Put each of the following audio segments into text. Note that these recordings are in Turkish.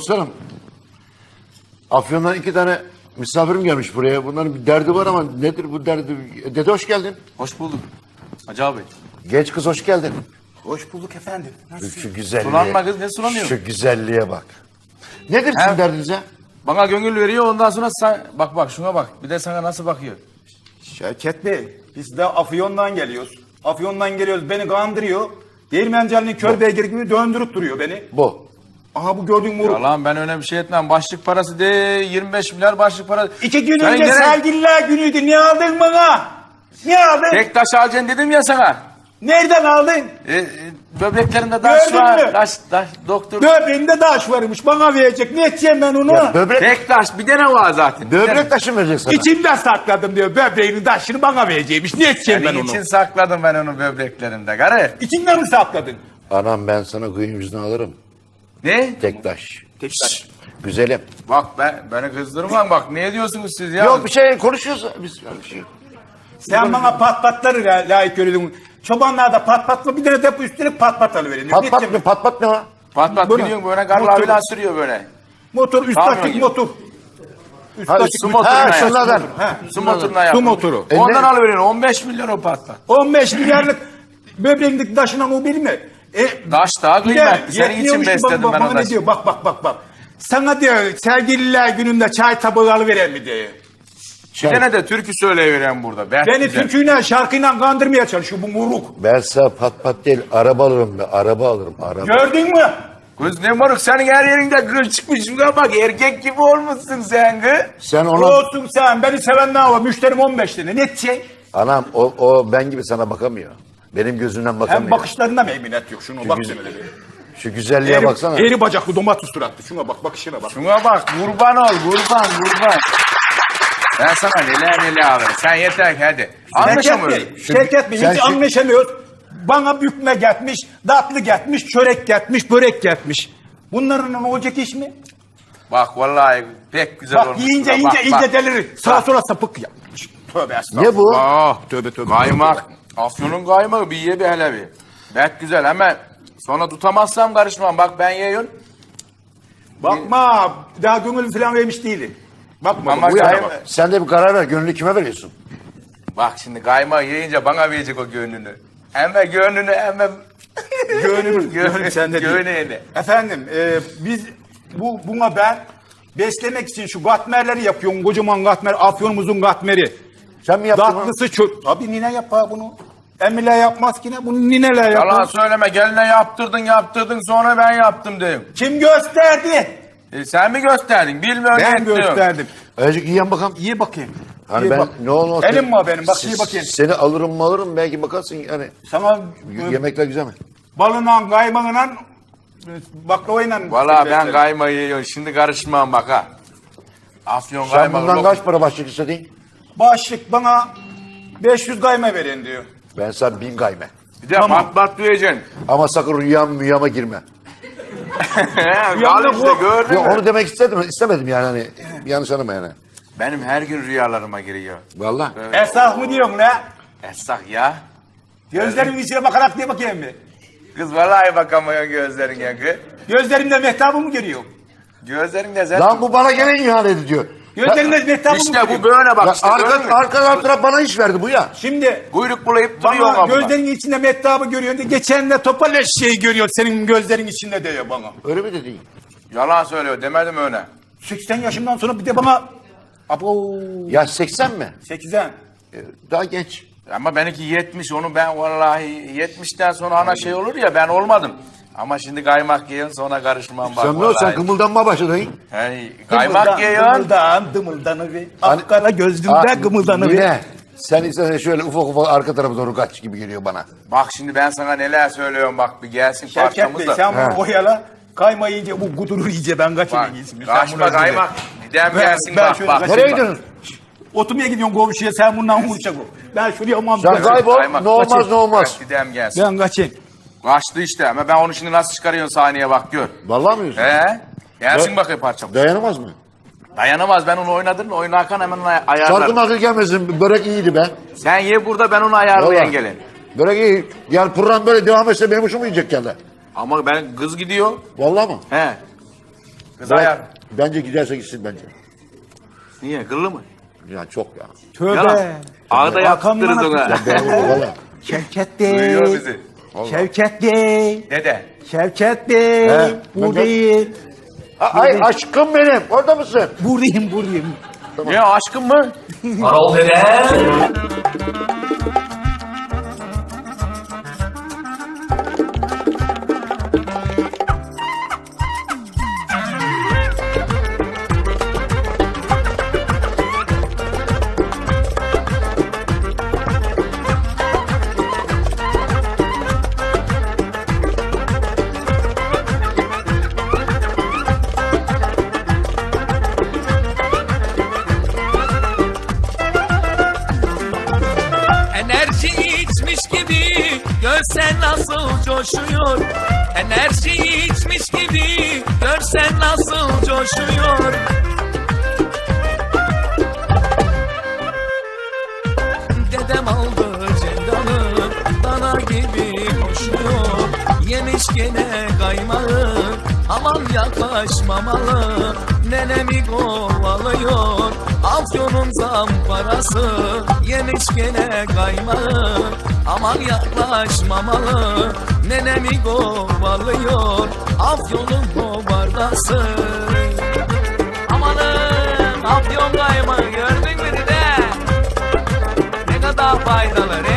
Dostlarım, Afyon'dan iki tane misafirim gelmiş buraya. Bunların bir derdi var ama nedir bu derdi? Dede hoş geldin. Hoş bulduk. Hacı abi. Genç kız hoş geldin. Hoş bulduk efendim. Şu güzelliğe. Sulanma kız, ne sulanıyor? Şu güzelliğe bak. Nedir sizin derdiniz ya? Bana gönül veriyor ondan sonra sen... Bak bak şuna bak. Bir de sana nasıl bakıyor. Şevket Bey, biz de Afyon'dan geliyoruz. Afyon'dan geliyoruz, beni kandırıyor. Değirmenceli'nin kör beygir gibi döndürüp duruyor beni. Bu. Aha bu gördüğün moruk. Yalan ben öyle bir şey etmem. Başlık parası de 25 milyar başlık parası. İki gün önce gene sevgililer günüydü. Ne aldın bana? Ne aldın? Tek taş alacaksın dedim ya sana. Nereden aldın? E, e, böbreklerinde taş Gördün var. mü? Taş, taş, doktor. Böbreğimde taş varmış. Bana verecek. Ne edeceğim ben onu? Ya böbrek, Tek taş bir tane var zaten. Böbrek taşı mı verecek sana? İçimde sakladım diyor. Böbreğinin taşını bana vereceğimiş. Ne edeceğim ben Senin onu? için sakladım ben onu böbreklerinde. Garı. İçinde mi sakladın? Anam ben sana kuyumcudan alırım. Ne? Tek taş. Tek taş. Güzelim. Bak ben beni kızdırma bak ne diyorsunuz siz ya? Yok bir şey konuşuyoruz biz. Bir şey. Sen bana pat patları la- layık görüyordun. Çobanlar da pat patlı bir tane de üstüne pat pat alıverin. Pat pat ne pat pat ne var? Pat pat Böyle. gidiyorsun böyle garla Motor. filan sürüyor böyle. Motor üst Kamyon taktik gibi. motor. Üst Ha, taktik Su motor. motoruna Ha, yap. şunlardan. Ha, Su motoruna yap. Su motoru. Ondan E, ne- alıveriyorsun 15 milyon o pat pat. 15 milyarlık böbreğindeki taşınan o bilme. E, Taş daha kıymetli. Senin için yetmiyormuş besledim bak, ben bana o ne diyor bak bak bak bak. Sana diyor sevgililer gününde çay tabağı alıveren mi diyor. Tane de türkü söyleyiveren burada. Ben Beni güzel. türküyle şarkıyla kandırmaya çalışıyor bu muruk. Ben sana pat pat değil araba alırım be. Araba alırım araba. Gördün mü? Kız ne moruk senin her yerinde gül çıkmış. Şuna bak erkek gibi olmuşsun sen kız. Sen ona... Olsun sen beni seven ne var? Müşterim 15 tane. Ne edeceksin? Anam o, o ben gibi sana bakamıyor. Benim gözümden Hem bakamıyor. bakışlarına meymenet yok. Şuna bak güzel- şöyle bir. Şu güzelliğe Eğri, baksana. eğri bacaklı domates suratlı. Şuna bak bakışına bak. Şuna bak kurban ol kurban kurban. Ben sana neler neler alırım. Sen yeter ki hadi. Şevket Anlaşamıyoruz. Bey, Şevket Bey sen hiç şu- anlaşamıyoruz. Bana bükme getmiş, tatlı getmiş, çörek getmiş, börek getmiş. Bunların ne olacak iş mi? Bak vallahi pek güzel Bak olmuş. yiyince Bak, yiyince bak. iyice delirir. Sağa sola sapık yapmış. Tövbe estağfurullah. Ne bu? Ah Tövbe tövbe. kaymak. Afyonun kaymağı bir ye bir hele bir. Pek güzel ama sonra tutamazsam karışmam. Bak ben yiyorum. Bakma daha gönül falan vermiş değilim. Bakma Ama bu kayma-. Sen de bir karar ver. Gönlünü kime veriyorsun? Bak şimdi kaymağı yiyince bana verecek o gönlünü. Emme gönlünü emme... Gönlüm, gönlüm sende değil. Gönlünü. Efendim e, biz bu buna ben beslemek için şu katmerleri yapıyorum. Kocaman katmer, afyonumuzun katmeri. Sen mi yaptın onu? Tatlısı çok. Tabii nine yapar bunu. Emile yapmaz ki ne? Bunu nineler yapar. Yalan söyleme geline yaptırdın yaptırdın sonra ben yaptım diyeyim. Kim gösterdi? E, sen mi gösterdin? Bilmiyorum. Ben gösterdim. Azıcık yiyen bakalım. İyi bakayım. Hani İyi ben bak. ne olmaz. Elim mi benim? Bak iyi bakayım. Seni alırım mı alırım belki bakarsın yani. Sana e, Yemekler güzel mi? balına, kaymağına, e, baklavayla. Valla ben kaymağı yiyorum. Şimdi karışmam bak ha. Afyon Sen kaymağı. bundan lok- kaç para başlık istedin? Başlık bana 500 kayma verin diyor. Ben sana bin gayme. Bir de Tamam. pat diyeceksin. Ama sakın rüyam rüyama girme. Al işte bu- gördün Yok mü? onu demek istedim. istemedim yani hani. Yanlış anlama yani. Benim her gün rüyalarıma giriyor. Vallahi. Esnaf mı diyorsun ne? Essak ya. Gözlerimin içine bakarak diye bakayım mı? Kız vallahi bakamıyor gözlerine kız. Gözlerimde mehtabı mı görüyor? Gözlerinde zaten. Lan bu bana gene ihanet ediyor. Mehtabı mı İşte bu böyle bak işte. arka, arkadan taraf bana iş verdi bu ya. Şimdi Kuyruk bulayıp duruyor bana gözlerin içinde mehtabı görüyor geçen de topal eşeği görüyor senin gözlerin içinde diyor bana. Öyle mi dedin? Yalan söylüyor demedim öyle. 80 yaşından sonra bir de bana Abo Ya 80 mi? 80. Ee, Daha genç. Ama benimki 70 onu ben vallahi 70'ten sonra ana şey olur ya ben olmadım. Ama şimdi kaymak yiyorsun sonra karışmam bak sen ne sen kımıldanma başladın. Hey, kaymak yiyorsun. Dımıldan, dımıldanı ve Hani- akkara gözlümde gımıldanı ve. Yine. Sen ise şöyle ufak ufak arka tarafa doğru kaç gibi geliyor bana. Bak şimdi ben sana neler söylüyorum bak bir gelsin Şevket Bey parçamız da. sen bunu oyala. Kayma yiyince bu gudurur iyice ben kaçayım Bak en iyisi. Sen kaçma kaymak. Gidem Ben- gelsin ben bak şöyle bak. kaçayım. Nereye bak. gidiyorsun? Oturmaya gidiyorsun komşuya sen bundan vuracak o. Ben şuraya aman Sen kaybol. Kaymak. Ne olmaz ne olmaz. Gidem gelsin. Ben kaçayım. Kaçtı işte ama ben onu şimdi nasıl çıkarıyorsun sahneye bak gör. Vallahi mi diyorsun? He? Gelsin bakayım parçamız. Dayanamaz mı? Dayanamaz ben onu oynadım oynarken hemen ay- Şarkı ayarlarım. makı gelmesin. Börek iyiydi be. Sen ye burada ben onu ayarlayan Vallahi. gelin. Börek iyi. Yani program böyle devam etse benim hoşuma gidecek geldi. Ama ben kız gidiyor. Vallahi mı? He. Kız ayar. Bence giderse gitsin bence. Niye? Kıllı mı? Ya çok ya. Tövbe. Yalan. Ağda Hakan yaptırırız ona. Ben valla. Şevket Duyuyor Bey. Bizi. Şevket Bey. Dede. Şevket Bey. He, Buradayım. Ay aşkım benim. Orada mısın? Buradayım buradayım. Ne aşkın mı? Parol dede. Nasıl coşuyor? Enerji içmiş gibi görsen nasıl coşuyor? Dedem aldı cendanı dana gibi koşuyor. Yemiş gene kaymağı aman yaklaşmamalı Nenemi kovalıyor Afyonun zamparası Yemiş gene kaymağı. Aman yaklaşmamalı Nenemi kovalıyor Afyonun kovardası Amanın Afyon kaymağı gördün mü dede? Ne kadar faydalı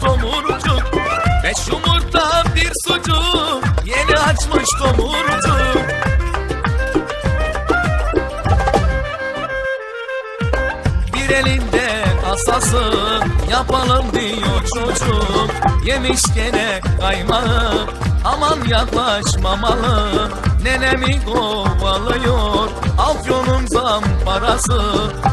tomurcuk Beş yumurta bir sucuk. Yeni açmış tomurcuk Bir elinde kasası yapalım diyor çocuk. Yemiş gene kaymağı aman yaklaşmamalı. Nenemi kovalıyor afyonun zamparası.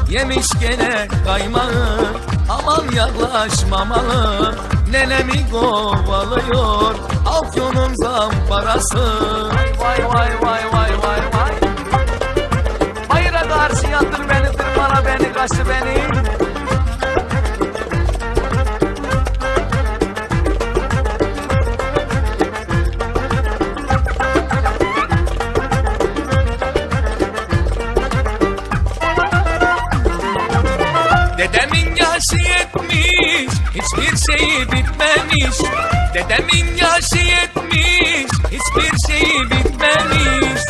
Yemiş gene kaymağı aman yaklaşmamalı Nenemi kovalıyor. Afyonun zamparası. Vay vay vay vay vay vay. Bayıra karşı yatır beni tırmala beni kaşı beni yetmiş Hiçbir şeyi bitmemiş Dedemin yaşı yetmiş Hiçbir şeyi bitmemiş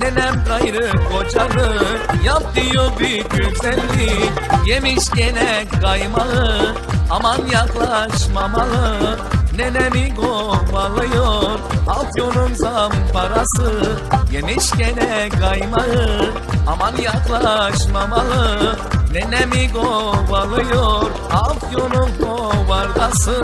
Nenem gayrı kocalı Yap diyor bir güzellik Yemiş gene kaymağı Aman yaklaşmamalı Nenemi kovalıyor. Afyonun zamparası. Yemiş gene kaymağı. Aman yaklaşmamalı. Nenemi kovalıyor. Afyonun kovardası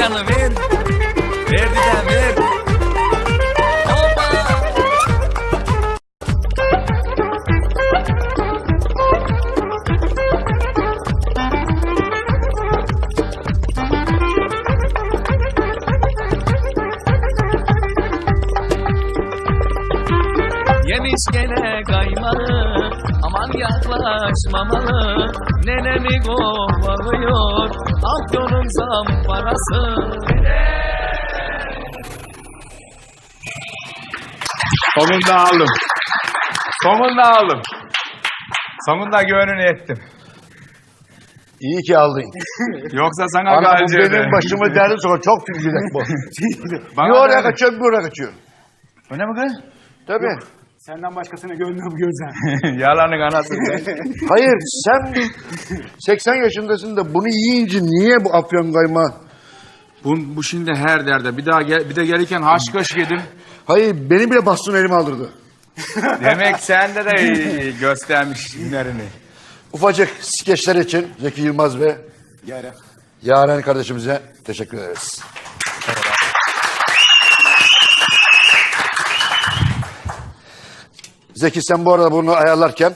gonna be yaklaşmamalı Nenemi kovalıyor Afyonun zamparası Sonunda aldım. Sonunda aldım. Sonunda gönlünü ettim. İyi ki aldın. Yoksa sana Ana bu benim başımı derdi sonra çok tücülek bu. Bana bir oraya da- kaçıyor bir oraya kaçıyor. Öyle mi kız? Tabii. Senden başkasını görmüyor bu gözler. Yalanın anası. Hayır sen 80 yaşındasın da bunu yiyince niye bu afyon kaymağı? bu, bu şimdi her derde. Bir daha gel, bir de gelirken haşkoş yedim. Hayır beni bile bastın elime aldırdı. Demek sende de göstermiş günlerini. Ufacık skeçler için Zeki Yılmaz ve Yaren. Yaren kardeşimize teşekkür ederiz. Zeki sen bu arada bunu ayarlarken